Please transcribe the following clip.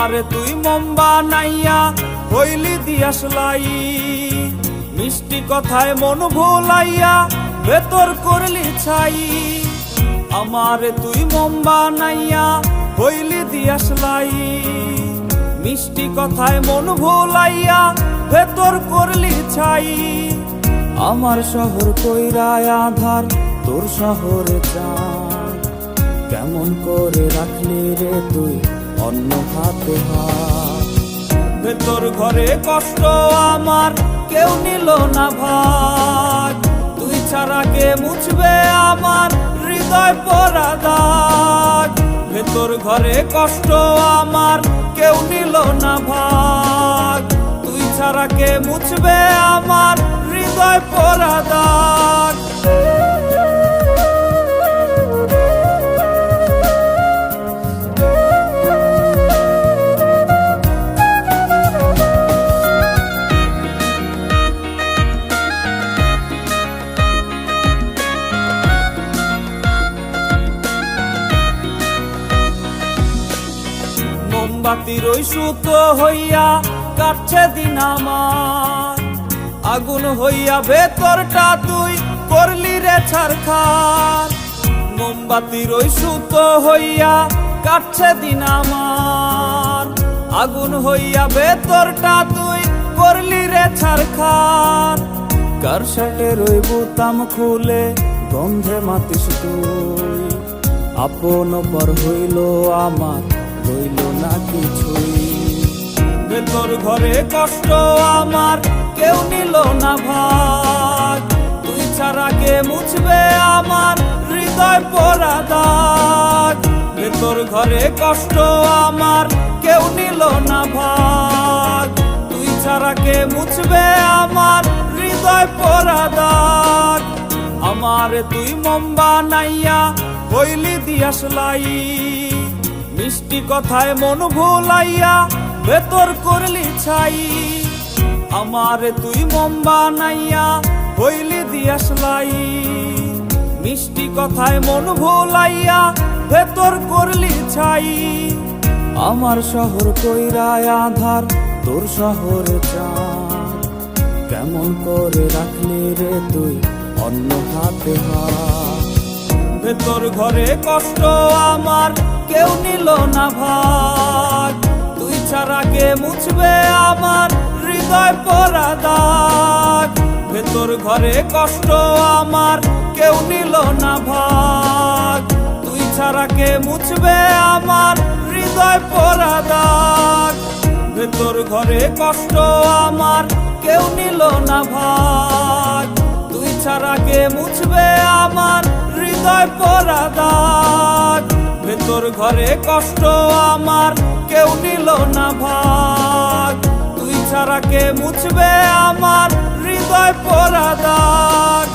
আমার তুই মম্বা নাইয়া হইলি দিয়াসলাই মিষ্টি কথায় মন ভুলাইয়া ভেতর করলি ছাই। আমার তুই মম্বা নাইয়া হইলি দিয়াসলাই মিষ্টি কথায় মন ভুলাইয়া ভেতর করলি ছাই। আমার শহর কইরায় আধার, তোর শহরে চান কেমন করে রাখলি রে তুই? অন্য হাতে হাত। ভেতর ঘরে কষ্ট আমার, কেউ নিল না ভাগ। তুই ছাড়া কে মুছবে আমার হৃদয় পরা দাগ ভেতর ঘরে কষ্ট আমার, কেউ নিল না ভাগ। তুই ছাড়া কে মুছবে আমার হৃদয় পরা দাগ মোমবাতির ওই সুতো হইয়া কাটছে দিন আমার। আগুন হইয়া ভেতরটা তুই করলি রে ছারখার। মোমবাতির ওই সুতো হইয়া কাটছে দিন আমার। আগুন হইয়া ভেতরটা তুই করলি রে ছারখার। কার শার্টের ওই বুতাম খুলে গন্ধে মাতিস তুই? আপন পর হইল আমার হইল না কিছুই। ভেতর ঘরে কষ্ট আমার, কেউ নিল না ভাগ। তুই ছাড়া কে মুছবে আমার হৃদয় পরা দাগ। ভেতর ঘরে কষ্ট আমার, কেউ নিল না ভাগ। তুই ছাড়া কে মুছবে আমার হৃদয় পরা দাগ। আমার তুই মম্বা নাইয়া হইলি দিয়াসলাই মিষ্টি কথায় মন ভুলাইয়া ভেতর করলি ছাই। আমার তুই মম্বা নাইয়া হইলি দিয়াসলাই মিষ্টি কথায় মন ভুলাইয়া ভেতর করলি ছাই। আমার শহর কইরায় আধার, তোর শহরে চান কেমন করে রাখলি রে তুই অন্য হাতে হাত? ভেতর ঘরে কষ্ট আমার, কেউ নিল না ভাগ। তুই ছাড়া কে মুছবে আমার হৃদয় পরা দাগ। ভেতর ঘরে কষ্ট আমার, কেউ নিল না ভাগ। তুই ছাড়া কে মুছবে আমার হৃদয় পরা দাগ। ভেতর ঘরে কষ্ট আমার, কেউ নিল না ভাগ। তুই ছাড়া কে মুছবে আমার পরা দাগ ভেতর ঘরে কষ্ট আমার, কেউ নিল না ভাগ। তুই ছাড়া কে মুছবে আমার হৃদয় পরা দাগ